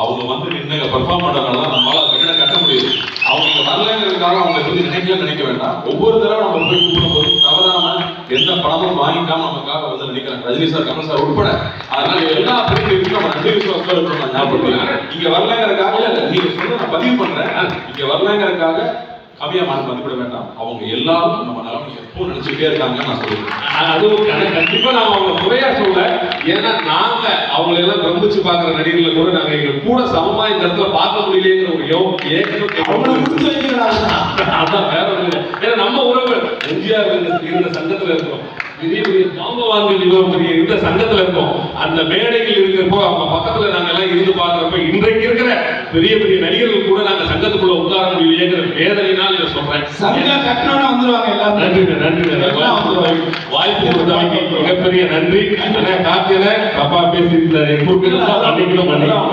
அவங்க வந்து நின்று பெர்ஃபார்ம் பண்றதுனால தான் நம்மளால கட்டிடம் கட்ட முடியுது. அவங்க இங்கே வரலங்கிறதுக்காக அவங்க பத்தி நினைக்கல நினைக்க வேண்டாம். ஒவ்வொரு தடவை நம்ம போய் கூப்பிடும்போது தவறாம எந்த பணமும் வாங்கிக்காம நமக்காக வந்து நினைக்கிறாங்க. ரஜினி சார் கமல் சார் உட்பட. அதனால எல்லா பிரிவுக்கும் நம்ம நன்றி விசுவாசத்தோட இருக்கணும் நான் ஞாபகப்படுத்துறேன் இங்க வரலங்கிறதுக்காக இல்ல, நீங்க சொல்ல நான் பதிவு பண்றேன். இங்க வரலங்கிறதுக்காக கவியா மனம் மதிப்பிட வேண்டாம். அவங்க எல்லாரும் நம்ம நிலைமை எப்போ நினைச்சுட்டே இருக்காங்கன்னு நான் சொல்லுவேன். அதுவும் கண்டிப்பாக கண்டிப்பா நான் அவங்க குறையா சொல்ல ஏன்னா நாங்க அவங்களை எல்லாம் பிரமிச்சு பாக்குற நடிகர்களை கூட நாங்க எங்க கூட சமமா இந்த இடத்துல பார்க்க முடியலைங்கிற ஒரு அதான் வேற இல்லை. ஏன்னா நம்ம உறவு எம்ஜிஆர் இருந்த சங்கத்துல இருக்கோம். இந்த சங்கத்துல இருக்கோம். அந்த மேடைகள் இருக்கிறப்போ அவங்க பக்கத்துல நாங்க எல்லாம் இருந்து பாக்குறப்ப இன்றைக்கு இருக்கிற பெரிய பெரிய நடிகர்கள் கூட நாங்க சங்கத்துக்குள்ள உட்கார முடியலையேங்கிற வேதனையினால் இதை சொல்றேன். சங்கம் கட்டணும்னு வந்துருவாங்க. நன்றி நன்றி வாய்ப்பு கொடுத்தாங்க மிகப்பெரிய நன்றி. காத்திர தப்பா பேசியிருந்தாரு. அன்னைக்கு பண்ணிக்கலாம்